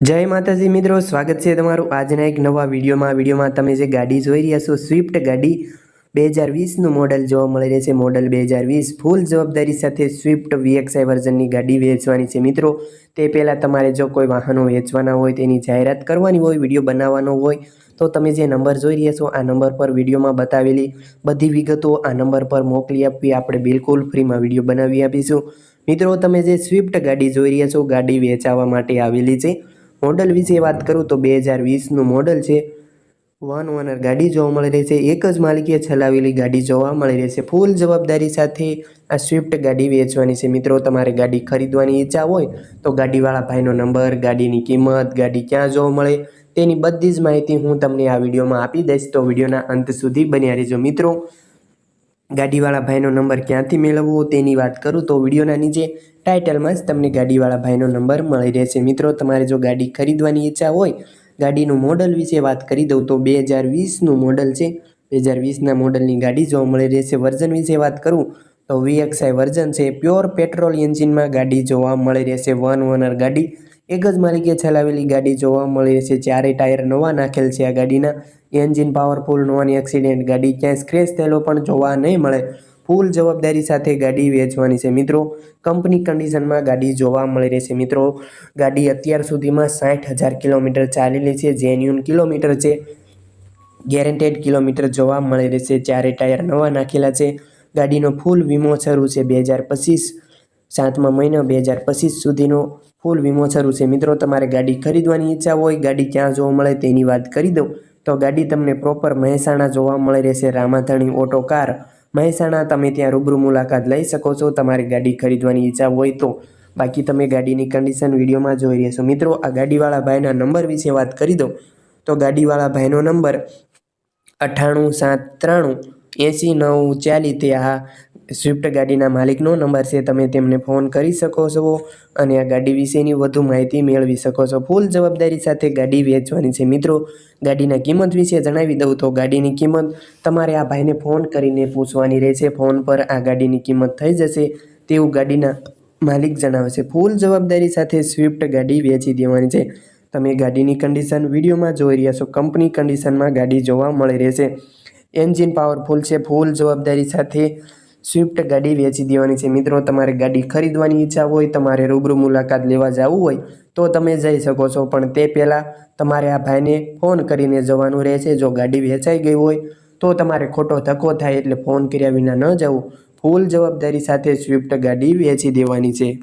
જય માતાજી મિત્રો, સ્વાગત છે તમારું આજના એક નવા વિડીયોમાં. વિડીયોમાં તમે જે ગાડી જોઈ રહ્યા છો સ્વિફ્ટ ગાડી બે હજાર વીસનું મોડલ જોવા મળી રહે છે. મોડલ બે હજાર વીસ ફૂલ જવાબદારી સાથે સ્વિફ્ટ વીએક્સઆઈ વર્ઝનની ગાડી વેચવાની છે મિત્રો. તે પહેલાં તમારે જો કોઈ વાહનો વેચવાના હોય, તેની જાહેરાત કરવાની હોય, વીડિયો બનાવવાનો હોય, તો તમે જે નંબર જોઈ રહ્યા છો, આ નંબર પર વિડીયોમાં બતાવેલી બધી વિગતો આ નંબર પર મોકલી આપવી. આપણે બિલકુલ ફ્રીમાં વીડિયો બનાવી આપીશું. મિત્રો, તમે જે સ્વિફ્ટ ગાડી જોઈ રહ્યા છો, ગાડી વેચાવા માટે આવેલી છે. મોડલ વિશે વાત કરું તો બે હજાર વીસનું મોડલ છે. વન ઓનર ગાડી જોવા મળી રહી છે. એક જ માલિકીએ ચલાવેલી ગાડી જોવા મળી રહી છે. ફૂલ જવાબદારી સાથે આ સ્વિફ્ટ ગાડી વેચવાની છે. મિત્રો, તમારે ગાડી ખરીદવાની ઈચ્છા હોય તો ગાડીવાળા ભાઈનો નંબર, ગાડીની કિંમત, ગાડી ક્યાં જોવા મળે તેની બધી જ માહિતી હું તમને આ વિડીયોમાં આપી દઈશ. તો વિડીયોના અંત સુધી બન્યા રહેજો. મિત્રો ગાડીવાળા ભાઈનો નંબર ક્યાંથી મેળવવો તેની વાત કરું તો વિડીયોના નીચે ટાઇટલમાં જ તમને ગાડીવાળા ભાઈનો નંબર મળી રહેશે. મિત્રો, તમારે જો ગાડી ખરીદવાની ઈચ્છા હોય, ગાડીનું મોડલ વિશે વાત કરી દઉં તો બે હજાર વીસનું મોડલ છે. બે હજાર વીસના મોડલની ગાડી જોવા મળી રહેશે વર્ઝન વિશે વાત કરું તો વીએક્સઆઈ વર્ઝન છે. પ્યોર પેટ્રોલ એન્જિનમાં ગાડી જોવા મળી રહેશે. વન ઓનર ગાડી. એક જ માલિકે ચલાવેલી ગાડી જોવા મળી છે ચારે ટાયર નવા નાખેલ છે. આ ગાડીના એન્જિન પાવરફુલ નોન એક્સિડેન્ટ. ગાડી ક્યાંય સ્ક્રેચ થયેલો પણ જોવા નહીં મળે. ફૂલ જવાબદારી સાથે ગાડી વેચવાની છે. મિત્રો, કંપની કન્ડિશનમાં ગાડી જોવા મળી રહેશે મિત્રો, ગાડી અત્યાર સુધીમાં સાઠ હજાર કિલોમીટર ચાલેલી છે. જેન્યુન કિલોમીટર છે. ગેરેન્ટેડ કિલોમીટર જોવા મળી રહેશે ચારે ટાયર નવા નાખેલા છે, ગાડીનો ફૂલ વીમો શરૂ છે. બે હજાર પચીસ સાતમા મહિના બે હજાર પચીસ સુધીનો ફૂલ વીમો શરૂ છે. મિત્રો, તમારે ગાડી ખરીદવાની ઈચ્છા હોય, ગાડી ક્યાં જોવા મળે તેની વાત કરી દઉં. તો ગાડી તમને પ્રોપર મહેસાણા જોવા મળી રહેશે. રામાધણી ઓટો કાર મહેસાણા તમે ત્યાં રૂબરૂ મુલાકાત લઈ શકો છો. તમારી ગાડી ખરીદવાની ઈચ્છા હોય તો. બાકી તમે ગાડીની કન્ડિશન વિડીયોમાં જોઈ રહ્યા છો મિત્રો, આ ગાડીવાળા ભાઈના નંબર વિશે વાત કરી દો તો ગાડીવાળા ભાઈનો નંબર અઠ્ઠાણું સાત ત્રાણું એંસી નવ ચાલી તે આ સ્વિફ્ટ ગાડીના માલિકનો નંબર છે, તમે તેમને ફોન કરી શકો છો અને આ ગાડી વિશેની વધુ માહિતી મેળવી શકો છો. ફૂલ જવાબદારી સાથે ગાડી વેચવાની છે. મિત્રો, ગાડીના કિંમત વિશે જણાવી દઉં તો ગાડીની કિંમત તમારે આ ભાઈને ફોન કરીને પૂછવાની રહેશે. ફોન પર આ ગાડીની કિંમત થઈ જશે તેવું ગાડીના માલિક જણાવે છે. ફૂલ જવાબદારી સાથે સ્વિફ્ટ ગાડી વેચી દેવાની છે. તમે ગાડીની કન્ડિશન વિડીયોમાં જોઈ રહ્યા છો. કંપની કન્ડિશનમાં ગાડી જોવા મળી રહેશે. એન્જિન પાવરફુલ છે, ફૂલ જવાબદારી સાથે સ્વિફ્ટ ગાડી વેચી દેવાની છે. મિત્રો, તમારે ગાડી ખરીદવાની ઈચ્છા હોય, તમારે રૂબરૂ મુલાકાત લેવા જવું હોય, તો તમે જઈ શકો છો. પણ તે પહેલાં તમારે આ ભાઈને ફોન કરીને જવાનું રહેશે. જો ગાડી વેચાઈ ગઈ હોય, તો તમારે ખોટો ધક્કો થાય એટલે ફોન કર્યા વિના ન જવું. ફૂલ જવાબદારી સાથે સ્વિફ્ટ ગાડી વેચી દેવાની છે.